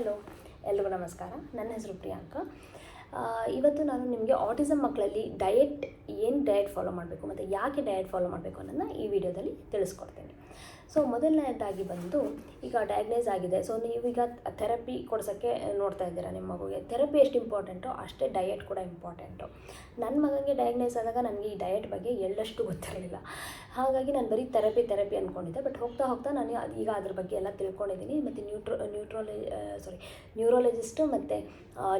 Hello ಎಲ್ರಿಗೂ ನಮಸ್ಕಾರ. ನನ್ನ ಹೆಸರು ಪ್ರಿಯಾಂಕ. ಇವತ್ತು ನಾನು ನಿಮಗೆ ಆಟಿಸಮ್ ಮಕ್ಕಳಲ್ಲಿ ಡಯೆಟ್ ಏನು ಡಯಟ್ ಫಾಲೋ ಮಾಡಬೇಕು ಮತ್ತು ಯಾಕೆ ಡಯಟ್ ಫಾಲೋ ಮಾಡಬೇಕು ಅನ್ನೋದನ್ನ ಈ ವಿಡಿಯೋದಲ್ಲಿ ತಿಳಿಸ್ಕೊಡ್ತೀನಿ. ಸೊ ಮೊದಲನೇದಾಗಿ ಬಂದು ಈಗ ಡಯಾಗ್ನೈಸ್ ಆಗಿದೆ. ಸೊ ನೀವೀಗ ಥೆರಪಿ ಕೊಡ್ಸೋಕ್ಕೆ ನೋಡ್ತಾ ಇದ್ದೀರಾ ನಿಮ್ಮ ಮಗುಗೆ. ಥೆರಪಿ ಎಷ್ಟು ಇಂಪಾರ್ಟೆಂಟೋ ಅಷ್ಟೇ ಡಯಟ್ ಕೂಡ ಇಂಪಾರ್ಟೆಂಟು ನನ್ನ ಮಗನಿಗೆ ಡಯಾಗ್ನೈಸ್ ಆದಾಗ ನನಗೆ ಈ ಡಯಟ್ ಬಗ್ಗೆ ಎಳ್ಳಷ್ಟು ಗೊತ್ತಿರಲಿಲ್ಲ. ಹಾಗಾಗಿ ನಾನು ಬರೀ ಥೆರಪಿ ಥೆರಪಿ ಅಂದ್ಕೊಂಡಿದ್ದೆ ಬಟ್ ಹೋಗ್ತಾ ಹೋಗ್ತಾ ನಾನು ಈಗ ಅದ್ರ ಬಗ್ಗೆ ಎಲ್ಲ ತಿಳ್ಕೊಂಡಿದ್ದೀನಿ. ಮತ್ತು ನ್ಯೂಟ್ರೋ ನ್ಯೂಟ್ರೋಲಜಿ ಸಾರಿ ನ್ಯೂರೋಲಜಿಸ್ಟು ಮತ್ತು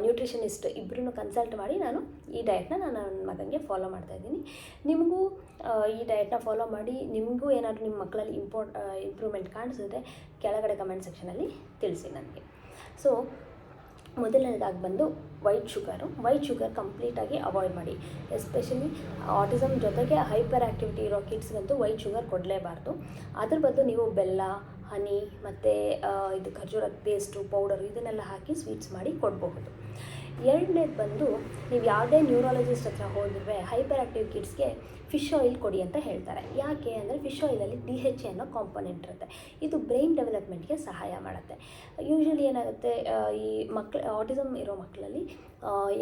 ನ್ಯೂಟ್ರಿಷನಿಸ್ಟ್ ಇಬ್ಬರೂ ಕನ್ಸಲ್ಟ್ ಮಾಡಿ ನಾನು ಈ ಡಯಟ್ನ ನಾನು ನನ್ನ ಮಗನಿಗೆ ಫಾಲೋ ಮಾಡ್ತಾ ಇದ್ದೀನಿ. ನಿಮಗೂ ಈ ಡಯಟ್ನ ಫಾಲೋ ಮಾಡಿ. ನಿಮಗೂ ಏನಾದರೂ ನಿಮ್ಮ ಮಕ್ಕಳಲ್ಲಿ ಇಂಪಾರ್ಟ್ ಇಂಪ್ರೂವ್ಮೆಂಟ್ ಕಾಣಿಸುತ್ತೆ, ಕೆಳಗಡೆ ಕಮೆಂಟ್ ಸೆಕ್ಷನಲ್ಲಿ ತಿಳಿಸಿ ನನಗೆ ಸೊ ಮೊದಲನೇದಾಗಿ ಬಂದು ವೈಟ್ ಶುಗರು ವೈಟ್ ಶುಗರ್ ಕಂಪ್ಲೀಟಾಗಿ ಅವಾಯ್ಡ್ ಮಾಡಿ. ಎಸ್ಪೆಷಲಿ ಆಟಿಸಮ್ ಜೊತೆಗೆ ಹೈಪರ್ ಆ್ಯಕ್ಟಿವಿಟಿ ಇರೋ ಕಿಡ್ಸ್ಗಂತೂ ವೈಟ್ ಶುಗರ್ ಕೊಡಲೇಬಾರ್ದು. ಅದ್ರ ಬದಲು ನೀವು ಬೆಲ್ಲ ಹನಿ ಮತ್ತು ಇದು ಖರ್ಜೂರದ ಪೇಸ್ಟು ಪೌಡರು ಇದನ್ನೆಲ್ಲ ಹಾಕಿ ಸ್ವೀಟ್ಸ್ ಮಾಡಿ ಕೊಡಬಹುದು. ಎರಡನೇದು ಬಂದು ನೀವು ಯಾವುದೇ ನ್ಯೂರಾಲಜಿಸ್ಟ್ ಹತ್ರ ಹೋದ್ರೆ ಹೈಪರ್ ಆ್ಯಕ್ಟಿವ್ ಕಿಡ್ಸ್ಗೆ ಫಿಶ್ ಆಯಿಲ್ ಕೊಡಿ ಅಂತ ಹೇಳ್ತಾರೆ. ಯಾಕೆ ಅಂದರೆ ಫಿಶ್ ಆಯಿಲಲ್ಲಿ ಡಿ ಹೆಚ್ ಅನ್ನೋ ಕಾಂಪೊನೆಂಟ್ ಇರುತ್ತೆ. ಇದು ಬ್ರೈನ್ ಡೆವಲಪ್ಮೆಂಟ್ಗೆ ಸಹಾಯ ಮಾಡುತ್ತೆ. ಯೂಶ್ವಲಿ ಏನಾಗುತ್ತೆ ಈ ಮಕ್ಳು ಆಟಿಸಮ್ ಇರೋ ಮಕ್ಕಳಲ್ಲಿ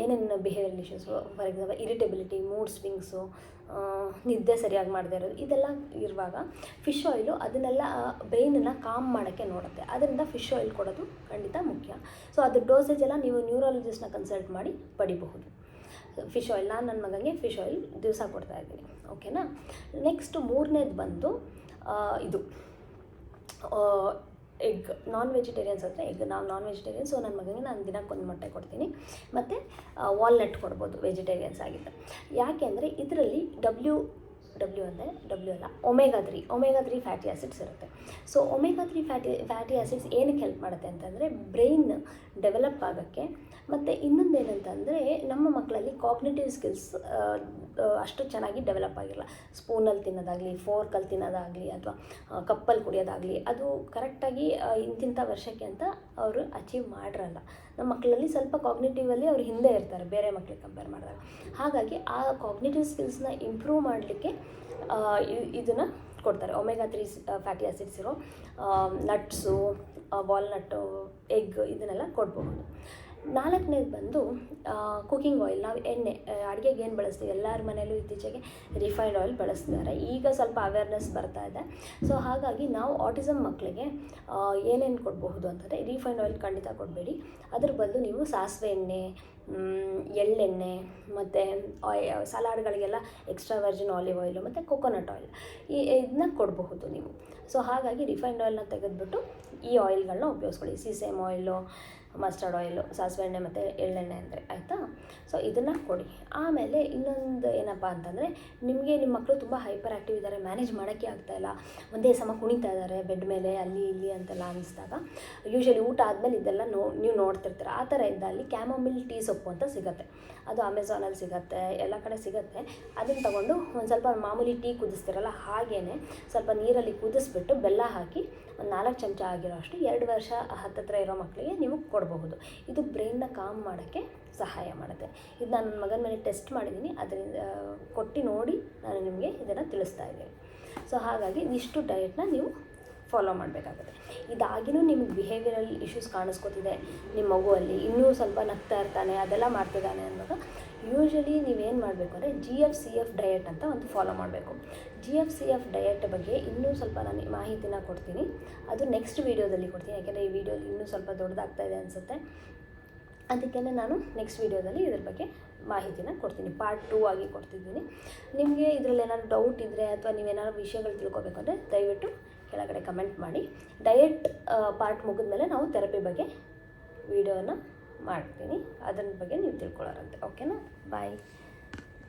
ಏನೇನು behaviour issues for example irritability mood swings ನಿದ್ದೆ ಸರಿಯಾಗಿ ಮಾಡದೇ ಇರೋದು, ಇದೆಲ್ಲ ಇರುವಾಗ ಫಿಶ್ ಆಯಿಲು ಅದನ್ನೆಲ್ಲ ಬ್ರೈನನ್ನು ಕಾಮ್ ಮಾಡೋಕ್ಕೆ ನೋಡುತ್ತೆ. ಅದರಿಂದ ಫಿಶ್ ಆಯಿಲ್ ಕೊಡೋದು ಖಂಡಿತ ಮುಖ್ಯ. ಸೊ ಅದ್ರ ಡೋಸೇಜ್ ಎಲ್ಲ ನೀವು ನ್ಯೂರಾಲಜಿಸ್ಟ್ನ ಕನ್ಸಲ್ಟ್ ಮಾಡಿ ಪಡಿಬಹುದು. ಫಿಶ್ ಆಯಿಲ್ ನಾನು ನನ್ನ ಮಗನಿಗೆ ಫಿಶ್ ಆಯಿಲ್ ದಿವಸ ಕೊಡ್ತಾ ಇದ್ದೀನಿ. ಓಕೆನಾ ನೆಕ್ಸ್ಟ್ ಮೂರನೇದು ಬಂದು ಇದು. ಎಗ್ ನಾನ್ ವೆಜಿಟೇರಿಯನ್ಸ್ ಅಂದರೆ ಎಗ್ ನಾವು ನಾನ್ ವೆಜಿಟೇರಿಯನ್ ಸೊ ನನ್ನ ಮಗನಿಗೆ ನಾನು ದಿನಕ್ಕೊಂದು ಮೊಟ್ಟೆ ಕೊಡ್ತೀನಿ. ಮತ್ತು ವಾಲ್ನಟ್ ಕೊಡ್ಬೋದು ವೆಜಿಟೇರಿಯನ್ಸ್ ಆಗಿದ್ದ. ಯಾಕೆ ಅಂದರೆ ಇದರಲ್ಲಿ ಡಬ್ಲ್ಯೂ ಡಬ್ಲ್ಯೂ ಅಂದರೆ ಡಬ್ಲ್ಯೂ ಅಲ್ಲ omega three omega three fatty acids ಇರುತ್ತೆ. So omega three fatty fatty acids ಏನಕ್ಕೆ ಹೆಲ್ಪ್ ಮಾಡುತ್ತೆ ಅಂತಂದರೆ ಬ್ರೈನ್ ಡೆವಲಪ್ ಆಗೋಕ್ಕೆ. ಮತ್ತು ಇನ್ನೊಂದೇನಂತಂದರೆ ನಮ್ಮ ಮಕ್ಕಳಲ್ಲಿ ಕಾಗ್ನೇಟಿವ್ ಸ್ಕಿಲ್ಸ್ ಅಷ್ಟು ಚೆನ್ನಾಗಿ ಡೆವಲಪ್ ಆಗಿರಲ್ಲ ಸ್ಪೂನಲ್ಲಿ ತಿನ್ನೋದಾಗಲಿ ಫೋರ್ಕಲ್ಲಿ ತಿನ್ನೋದಾಗಲಿ ಅಥವಾ ಕಪ್ಪಲ್ಲಿ ಕುಡಿಯೋದಾಗಲಿ, ಅದು ಕರೆಕ್ಟಾಗಿ ಇಂತಿಂಥ ವರ್ಷಕ್ಕೆ ಅಂತ ಅವರು ಅಚೀವ್ ಮಾಡಿರಲ್ಲ. ನಮ್ಮ ಮಕ್ಕಳಲ್ಲಿ ಸ್ವಲ್ಪ ಕಾಗ್ನೇಟಿವಲ್ಲಿ ಅವ್ರು ಹಿಂದೆ ಇರ್ತಾರೆ, ಬೇರೆ ಮಕ್ಕಳಿಗೆ ಕಂಪೇರ್ ಮಾಡಿದಾಗ. ಹಾಗಾಗಿ ಆ ಕಾಗ್ನೇಟಿವ್ ಸ್ಕಿಲ್ಸ್ನ ಇಂಪ್ರೂವ್ ಮಾಡಲಿಕ್ಕೆ ಇದನ್ನು ಕೊಡ್ತಾರೆ. ಒಮೆಗಾ ತ್ರೀ ಫ್ಯಾಟಿ ಆ್ಯಸಿಡ್ಸ್ ಇರೋ ನಟ್ಸು ವಾಲ್ನಟ್ಟು ಎಗ್ ಇದನ್ನೆಲ್ಲ ಕೊಡಬಹುದು ನಾಲ್ಕನೇದು ಬಂದು ಕುಕಿಂಗ್ ಆಯಿಲ್ ನಾವು ಎಣ್ಣೆ ಅಡುಗೆಗೆ ಏನು ಬಳಸ್ತೀವಿ? ಎಲ್ಲರ ಮನೆಯಲ್ಲೂ ಇತ್ತೀಚೆಗೆ ರಿಫೈನ್ಡ್ ಆಯಿಲ್ ಬಳಸ್ತಿದ್ದಾರೆ ಈಗ ಸ್ವಲ್ಪ ಅವೇರ್ನೆಸ್ ಬರ್ತಾ ಇದೆ. ಸೊ ಹಾಗಾಗಿ ನಾವು ಆಟಿಸಮ್ ಮಕ್ಕಳಿಗೆ ಏನೇನು ಕೊಡಬಹುದು ಅಂತಂದರೆ ರಿಫೈನ್ಡ್ ಆಯಿಲ್ ಖಂಡಿತ ಕೊಡಬೇಡಿ. ಅದ್ರ ಬದಲು ನೀವು ಸಾಸಿವೆ ಎಣ್ಣೆ ಎಳ್ಳೆಣ್ಣೆ, ಮತ್ತು ಆಯ್ ಸಲಾಡ್ಗಳಿಗೆಲ್ಲ ಎಕ್ಸ್ಟ್ರಾ ವರ್ಜಿನ್ ಆಲಿವ್ ಆಯಿಲು ಮತ್ತು ಕೊಕೊನಟ್ ಆಯಿಲ್ ಈ ಇದನ್ನ ಕೊಡಬಹುದು ನೀವು. ಸೊ ಹಾಗಾಗಿ ರಿಫೈನ್ಡ್ ಆಯಿಲ್ನ ತೆಗೆದುಬಿಟ್ಟು ಈ ಆಯಿಲ್ಗಳನ್ನ ಉಪಯೋಗಿಸ್ಕೊಳ್ಳಿ. ಸಿಸೇಮ್ ಆಯಿಲು ಮಸ್ಟರ್ಡ್ ಆಯಿಲು ಸಾಸಿವೆ ಎಣ್ಣೆ ಮತ್ತು ಎಳ್ಳೆಣ್ಣೆ ಅಂದರೆ ಆಯಿತಾ? ಸೊ ಇದನ್ನು ಕೊಡಿ. ಆಮೇಲೆ ಇನ್ನೊಂದು ಏನಪ್ಪ ಅಂತಂದರೆ, ನಿಮಗೆ ನಿಮ್ಮ ಮಕ್ಕಳು ತುಂಬ ಹೈಪರ್ ಆ್ಯಕ್ಟಿವ್ ಇದ್ದಾರೆ ಮ್ಯಾನೇಜ್ ಮಾಡೋಕ್ಕೆ ಆಗ್ತಾಯಿಲ್ಲ ಒಂದೇ ಸಮ ಕುಣಿತಾ ಇದ್ದಾರೆ ಬೆಡ್ ಮೇಲೆ ಅಲ್ಲಿ ಇಲ್ಲಿ ಅಂತೆಲ್ಲ ಅನಿಸಿದಾಗ. ಯೂಶ್ವಲಿ ಊಟ ಆದಮೇಲೆ ಇದೆಲ್ಲ ನೋ, ನೀವು ನೋಡ್ತಿರ್ತೀರ. ಆ ಥರ ಇದ್ದಲ್ಲಿ ಕ್ಯಾಮೋಮಿಲ್ ಟೀ ಸೊಪ್ಪು ಅಂತ ಸಿಗುತ್ತೆ. ಅದು ಅಮೆಝಾನಲ್ಲಿ ಸಿಗುತ್ತೆ, ಎಲ್ಲ ಕಡೆ ಸಿಗುತ್ತೆ. ಅದನ್ನು ತಗೊಂಡು ಒಂದು ಸ್ವಲ್ಪ ಮಾಮೂಲಿ ಟೀ ಕುದಿಸ್ತಿರಲ್ಲ ಹಾಗೇ ಸ್ವಲ್ಪ ನೀರಲ್ಲಿ ಕುದಿಸ್ಬಿಟ್ಟು ಬೆಲ್ಲ ಹಾಕಿ ಒಂದು ನಾಲ್ಕು ಚಮಚ ಆಗಿರೋ ಅಷ್ಟು ಎರಡು ವರ್ಷ ಹತ್ತತ್ರ ಇರೋ ಮಕ್ಕಳಿಗೆ ನೀವು ಕೊಡಬಹುದು ಇದು ಬ್ರೈನ್ನ ಕಾಮ್ ಮಾಡೋಕ್ಕೆ ಸಹಾಯ ಮಾಡುತ್ತೆ. ಇದು ನಾನು ನನ್ನ ಮಗನ ಮೇಲೆ ಟೆಸ್ಟ್ ಮಾಡಿದ್ದೀನಿ ಅದರಿಂದ ಕೊಟ್ಟು ನೋಡಿ ನಾನು ನಿಮಗೆ ಇದನ್ನು ತಿಳಿಸ್ತಾ ಇದ್ದೀನಿ. ಸೊ ಹಾಗಾಗಿ ಇಷ್ಟು ಡಯಟ್ನ ನೀವು ಫಾಲೋ ಮಾಡಬೇಕಾಗುತ್ತೆ. ಇದಾಗಿನೂ ನಿಮ್ಗೆ ಬಿಹೇವಿಯರಲ್ ಇಶ್ಯೂಸ್ ಕಾಣಿಸ್ಕೊತಿದೆ. ನಿಮ್ಮ ಮಗುವಲ್ಲಿ ಇನ್ನೂ ಸ್ವಲ್ಪ ನಗ್ತಾ ಇರ್ತಾನೆ, ಅದೆಲ್ಲ ಮಾಡ್ತಿದ್ದಾನೆ ಅನ್ನೋದು. ಯೂಶ್ವಲಿ ನೀವೇನು ಮಾಡಬೇಕು ಅಂದರೆ G F C F diet ಅಂತ ಒಂದು ಫಾಲೋ ಮಾಡಬೇಕು. G F C F diet ಬಗ್ಗೆ ಇನ್ನೂ ಸ್ವಲ್ಪ ನಾನು ಮಾಹಿತಿನ ಕೊಡ್ತೀನಿ. ಅದು ನೆಕ್ಸ್ಟ್ ವೀಡಿಯೋದಲ್ಲಿ ಕೊಡ್ತೀನಿ. ಯಾಕೆಂದರೆ ಈ ವಿಡಿಯೋಲಿ ಇನ್ನೂ ಸ್ವಲ್ಪ ದೊಡ್ಡದಾಗ್ತಾ ಇದೆ ಅನಿಸುತ್ತೆ. ಅದಕ್ಕೆ ನಾನು ನೆಕ್ಸ್ಟ್ ವೀಡಿಯೋದಲ್ಲಿ ಇದ್ರ ಬಗ್ಗೆ ಮಾಹಿತಿನ ಕೊಡ್ತೀನಿ. ಪಾರ್ಟ್ ಟೂ ಆಗಿ ಕೊಡ್ತಿದ್ದೀನಿ. ನಿಮಗೆ ಇದರಲ್ಲಿ ಏನಾದರೂ ಡೌಟ್ ಇದ್ದರೆ ಅಥವಾ ನೀವೇನಾದ್ರು ವಿಷಯಗಳು ತಿಳ್ಕೊಬೇಕು ಅಂದರೆ ದಯವಿಟ್ಟು ಕೆಳಗಡೆ ಕಮೆಂಟ್ ಮಾಡಿ. ಡಯಟ್ ಪಾರ್ಟ್ ಮುಗಿದ್ಮೇಲೆ ನಾವು ಥೆರಪಿ ಬಗ್ಗೆ ವಿಡಿಯೋನ ಮಾಡ್ತೀನಿ. ಅದರ ಬಗ್ಗೆ ನೀವು ತಿಳ್ಕೊಳ್ಳೋರಂತೆ. ಓಕೆನಾ ಬಾಯ್